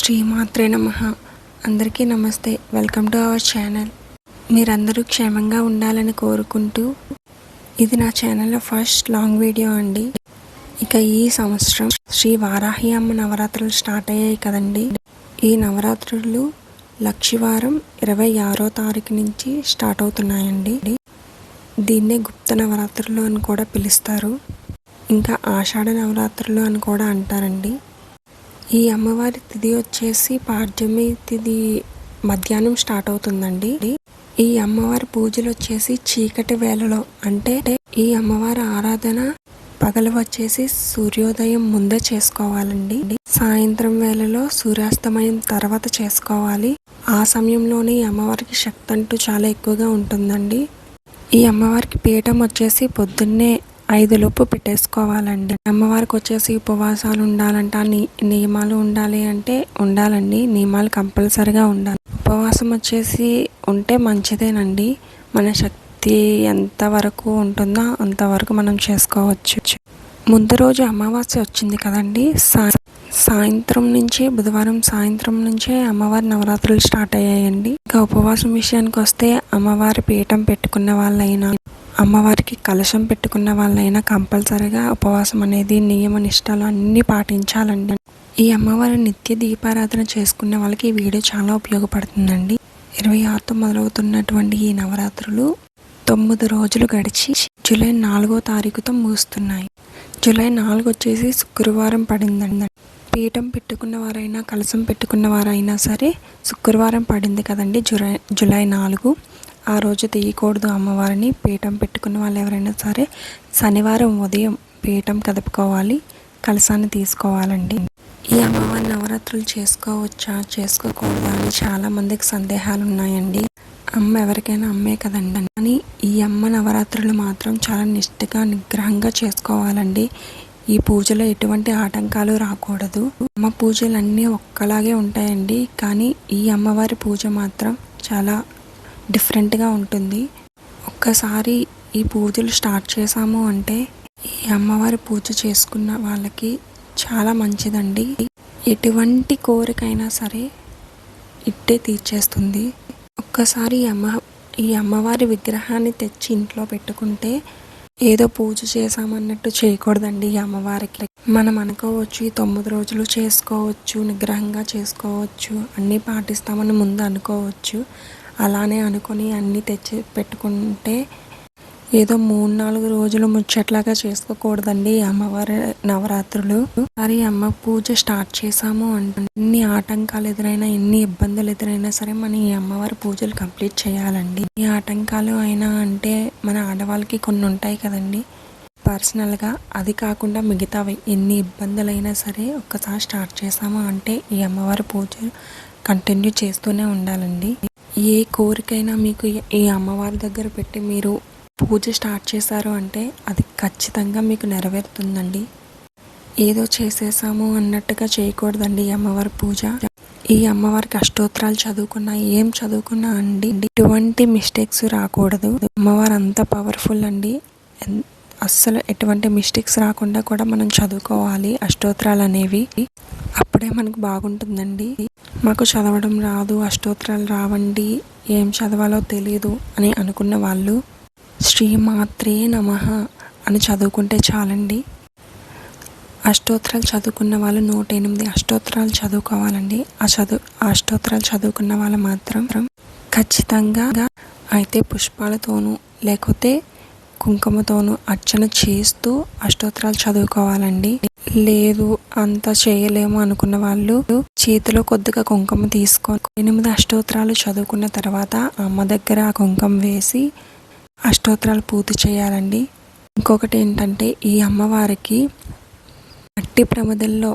శ్రీమాత్రే నమ. అందరికీ నమస్తే. Welcome to our channel. మీరందరూ క్షేమంగా ఉండాలని కోరుకుంటూ ఇది నా ఛానల్లో ఫస్ట్ లాంగ్ వీడియో అండి. ఇక ఈ సంవత్సరం శ్రీ వారాహి అమ్మ నవరాత్రులు స్టార్ట్ అయ్యాయి కదండి. ఈ నవరాత్రులు లక్షివారం ఇరవై ఆరో తారీఖు నుంచి స్టార్ట్ అవుతున్నాయండి. దీన్నే గుప్త నవరాత్రులు అని కూడా పిలుస్తారు. ఇంకా ఆషాఢ నవరాత్రులు అని కూడా అంటారండి. ఈ అమ్మవారి తిథి వచ్చేసి పాడ్యమి తిథి మధ్యాహ్నం స్టార్ట్ అవుతుందండి. ఈ అమ్మవారి పూజలు వచ్చేసి చీకటి వేళలో అంటే ఈ అమ్మవారి ఆరాధన పగలు వచ్చేసి సూర్యోదయం ముందే చేసుకోవాలండి. సాయంత్రం వేళలో సూర్యాస్తమయం తర్వాత చేసుకోవాలి. ఆ సమయంలోనే ఈ అమ్మవారికి శక్తి అంటూ చాలా ఎక్కువగా ఉంటుందండి. ఈ అమ్మవారికి పీఠం వచ్చేసి పొద్దున్నే ఐదు లోపు పెట్టేసుకోవాలండి. అమ్మవారికి వచ్చేసి ఉపవాసాలు ఉండాలంట ని- నియమాలు ఉండాలి అంటే ఉండాలండి. నియమాలు కంపల్సరిగా ఉండాలి. ఉపవాసం వచ్చేసి ఉంటే మంచిదేనండి. మన శక్తి ఎంతవరకు ఉంటుందో అంతవరకు మనం చేసుకోవచ్చు. ముందు రోజు అమావాస్య వచ్చింది కదండి. సా సాయంత్రం నుంచి బుధవారం సాయంత్రం నుంచే అమ్మవారి నవరాత్రులు స్టార్ట్ అయ్యాయండి. ఇంకా ఉపవాసం విషయానికి వస్తే అమ్మవారి పీఠం పెట్టుకున్న వాళ్ళైనా అమ్మవారికి కలశం పెట్టుకున్న వాళ్ళైనా కంపల్సరిగా ఉపవాసం అనేది నియమ నిష్టాలు అన్నీ పాటించాలండి. ఈ అమ్మవారి నిత్య దీపారాధన చేసుకునే వాళ్ళకి ఈ వీడియో చాలా ఉపయోగపడుతుందండి. ఇరవై ఆరుతో మొదలవుతున్నటువంటి ఈ నవరాత్రులు తొమ్మిది రోజులు గడిచి జూలై నాలుగో తారీఖుతో ముగుస్తున్నాయి. జూలై నాలుగు వచ్చేసి శుక్రవారం పడిందండి. పీఠం పెట్టుకున్న వారైనా కలసం పెట్టుకున్న వారైనా సరే శుక్రవారం పడింది కదండి జులై జూలై నాలుగు. ఆ రోజు తీయకూడదు అమ్మవారిని. పీఠం పెట్టుకున్న వాళ్ళు ఎవరైనా సరే శనివారం ఉదయం పీఠం కదుపుకోవాలి. కలసాన్ని తీసుకోవాలండి. ఈ అమ్మవారి నవరాత్రులు చేసుకోవచ్చా? చేసుకోకూడదా అని చాలా మందికి సందేహాలు ఉన్నాయండి అమ్మ ఎవరికైనా అమ్మే కదండి. కానీ ఈ అమ్మ నవరాత్రులు మాత్రం చాలా నిష్ఠగా నిగ్రహంగా చేసుకోవాలండి. ఈ పూజలో ఎటువంటి ఆటంకాలు రాకూడదు. అమ్మ పూజలు అన్నీ ఒక్కలాగే ఉంటాయండి. కానీ ఈ అమ్మవారి పూజ మాత్రం చాలా డిఫరెంట్గా ఉంటుంది. ఒక్కసారి ఈ పూజలు స్టార్ట్ చేశాము అంటే ఈ అమ్మవారి పూజ చేసుకున్న వాళ్ళకి చాలా మంచిదండి. ఎటువంటి కోరికైనా సరే ఇట్టే తీర్చేస్తుంది. ఒక్కసారి అమ్మ ఈ అమ్మవారి విగ్రహాన్ని తెచ్చి ఇంట్లో పెట్టుకుంటే ఏదో పూజ చేసామన్నట్టు చేయకూడదండి ఈ అమ్మవారికి. మనం అనుకోవచ్చు ఈ తొమ్మిది రోజులు చేసుకోవచ్చు నిగ్రహంగా చేసుకోవచ్చు అన్నీ పాటిస్తామని ముందు అనుకోవచ్చు. అలానే అనుకొని అన్నీ తెచ్చి పెట్టుకుంటే ఏదో మూడు నాలుగు రోజులు ముచ్చట్లాగా చేసుకోకూడదండి ఈ అమ్మవారి నవరాత్రులు. మరి అమ్మ పూజ స్టార్ట్ చేసాము అంటే ఎన్ని ఆటంకాలు ఎదురైనా ఎన్ని ఇబ్బందులు ఎదురైనా సరే మనం ఈ అమ్మవారి పూజలు కంప్లీట్ చేయాలండి. ఈ ఆటంకాలు అయినా అంటే మన ఆడవాళ్ళకి కొన్ని ఉంటాయి కదండి. పర్సనల్గా అది కాకుండా మిగతావి ఎన్ని ఇబ్బందులైనా సరే ఒక్కసారి స్టార్ట్ చేసాము అంటే ఈ అమ్మవారి పూజ కంటిన్యూ చేస్తూనే ఉండాలండి. ఏ కోరికైనా మీకు ఈ అమ్మవారి దగ్గర పెట్టి మీరు పూజ స్టార్ట్ చేశారు అంటే అది ఖచ్చితంగా మీకు నెరవేరుతుందండి. ఏదో చేసేసాము అన్నట్టుగా చేయకూడదండి ఈ అమ్మవారి పూజ. ఈ అమ్మవారికి అష్టోత్తరాలు చదువుకున్నా ఏం చదువుకున్నా అండి. ఎటువంటి మిస్టేక్స్ రాకూడదు. అమ్మవారు అంత పవర్ఫుల్ అండి. ఎన్- అస్సలు ఎటువంటి మిస్టేక్స్ రాకుండా కూడా మనం చదువుకోవాలి. అష్టోత్తరాలు అనేవి అప్పుడే మనకు బాగుంటుందండి. మాకు చదవడం రాదు అష్టోత్తరాలు రావండి ఏం చదవాలో తెలియదు అని అనుకున్న వాళ్ళు శ్రీమాత్రే నమ అని చదువుకుంటే చాలండి. అష్టోత్తరాలు చదువుకున్న వాళ్ళు నూట ఎనిమిది అష్టోత్తరాలు చదువుకోవాలండి. ఆ చదువు అష్టోత్తరాలు చదువుకున్న వాళ్ళు మాత్రం ఖచ్చితంగా అయితే పుష్పాలతోనూ లేకపోతే కుంకుమతోనూ అర్చన చేస్తూ అష్టోత్తరాలు చదువుకోవాలండి. లేదు అంత చేయలేము అనుకున్న వాళ్ళు చేతిలో కొద్దిగా కుంకుమ తీసుకొని ఎనిమిది అష్టోత్తరాలు చదువుకున్న తర్వాత అమ్మ దగ్గర ఆ కుంకుమ వేసి అష్టోత్తరాలు పూర్తి చేయాలండి. ఇంకొకటి ఏంటంటే ఈ అమ్మవారికి మట్టి ప్రమిదల్లో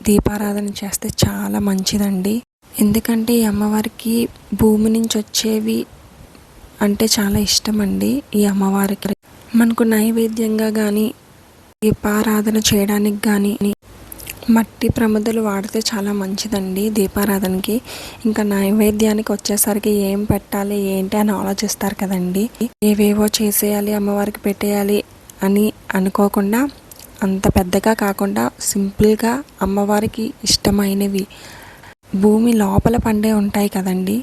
దీపారాధన చేస్తే చాలా మంచిదండి. ఎందుకంటే ఈ అమ్మవారికి భూమి నుంచి వచ్చేవి అంటే చాలా ఇష్టం అండి ఈ అమ్మవారికి మనకు నైవేద్యంగా కానీ దీపారాధన చేయడానికి కానీ మట్టి ప్రమదలు వాడితే చాలా మంచిదండి దీపారాధనకి. ఇంకా నైవేద్యానికి వచ్చేసరికి ఏం పెట్టాలి ఏంటి అని ఆలోచిస్తారు కదండి. ఏవేవో చేసేయాలి అమ్మవారికి పెట్టేయాలి అని అనుకోకుండా అంత పెద్దగా కాకుండా సింపుల్గా అమ్మవారికి ఇష్టమైనవి భూమి లోపల పండే ఉంటాయి కదండి.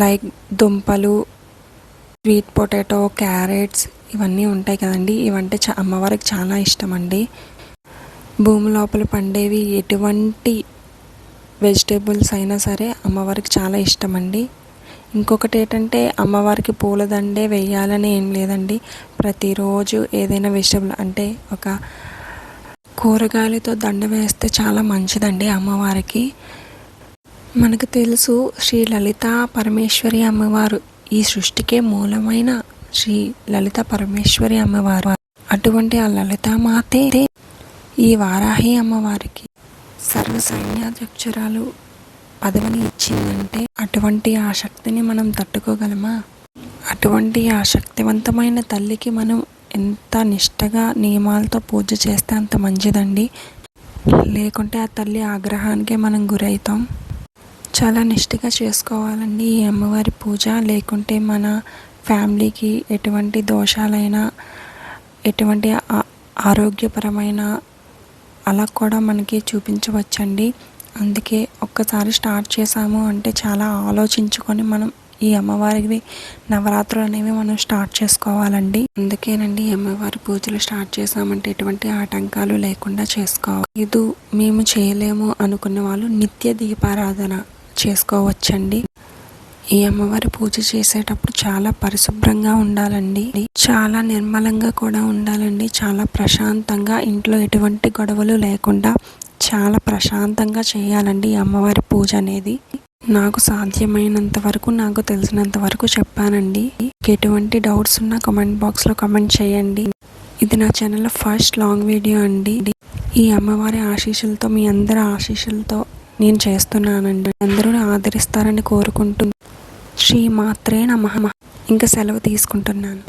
లైక్ దుంపలు స్వీట్ పొటాటో క్యారెట్స్ ఇవన్నీ ఉంటాయి కదండి. ఇవంటే చా అమ్మవారికి చాలా ఇష్టం అండి భూమి లోపల పండేవి ఎటువంటి వెజిటేబుల్స్ అయినా సరే అమ్మవారికి చాలా ఇష్టం అండి ఇంకొకటి ఏంటంటే అమ్మవారికి పూలదండే వేయాలని ఏం లేదండి. ప్రతిరోజు ఏదైనా వెజిటేబుల్ అంటే ఒక కూరగాయలతో దండ వేస్తే చాలా మంచిదండి అమ్మవారికి. మనకు తెలుసు శ్రీ లలిత పరమేశ్వరి అమ్మవారు. ఈ సృష్టికే మూలమైన శ్రీ లలిత పరమేశ్వరి అమ్మవారు. అటువంటి ఆ లలితామాతే ఈ వారాహి అమ్మవారికి సర్వ సైన్యాధ్యక్షురాలు పదవిని ఇచ్చిందంటే అటువంటి ఆ శక్తిని మనం తట్టుకోగలమా? అటువంటి ఆ శక్తివంతమైన తల్లికి మనం ఎంత నిష్టగా నియమాలతో పూజ చేస్తే అంత మంచిదండి. లేకుంటే ఆ తల్లి ఆగ్రహానికే మనం గురవుతాం. చాలా నిష్ఠగా చేసుకోవాలండి. ఈ అమ్మవారి పూజ లేకుంటే మన ఫ్యామిలీకి ఎటువంటి దోషాలైనా ఎటువంటి ఆరోగ్యపరమైన అలా కూడా మనకి చూపించవచ్చండి. అందుకే ఒక్కసారి స్టార్ట్ చేసాము అంటే చాలా ఆలోచించుకొని మనం ఈ అమ్మవారికి నవరాత్రులు అనేవి మనం స్టార్ట్ చేసుకోవాలండి. అందుకేనండి అమ్మవారి పూజలు స్టార్ట్ చేసామంటే ఎటువంటి ఆటంకాలు లేకుండా చేసుకోవాలి. ఇది మేము చేయలేము అనుకున్న వాళ్ళు నిత్య దీపారాధన చేసుకోవచ్చండి. ఈ అమ్మవారి పూజ చేసేటప్పుడు చాలా పరిశుభ్రంగా ఉండాలండి. చాలా నిర్మలంగా కూడా ఉండాలండి. చాలా ప్రశాంతంగా ఇంట్లో ఎటువంటి గొడవలు లేకుండా చాలా ప్రశాంతంగా చేయాలండి ఈ అమ్మవారి పూజ అనేది. నాకు సాధ్యమైనంత వరకు నాకు తెలిసినంత వరకు చెప్పానండి. ఎటువంటి డౌట్స్ ఉన్నా కమెంట్ బాక్స్లో కమెంట్ చేయండి. ఇది నా ఛానల్ ఫస్ట్ లాంగ్ వీడియో అండి. ఈ అమ్మవారి ఆశీస్సులతో మీ అందరి ఆశీస్సులతో నేను చేస్తున్నానండి. అందరూ ఆదరిస్తారని కోరుకుంటూ శ్రీ మాత్రే నమ. ఇంకా సెలవు తీసుకుంటున్నాను.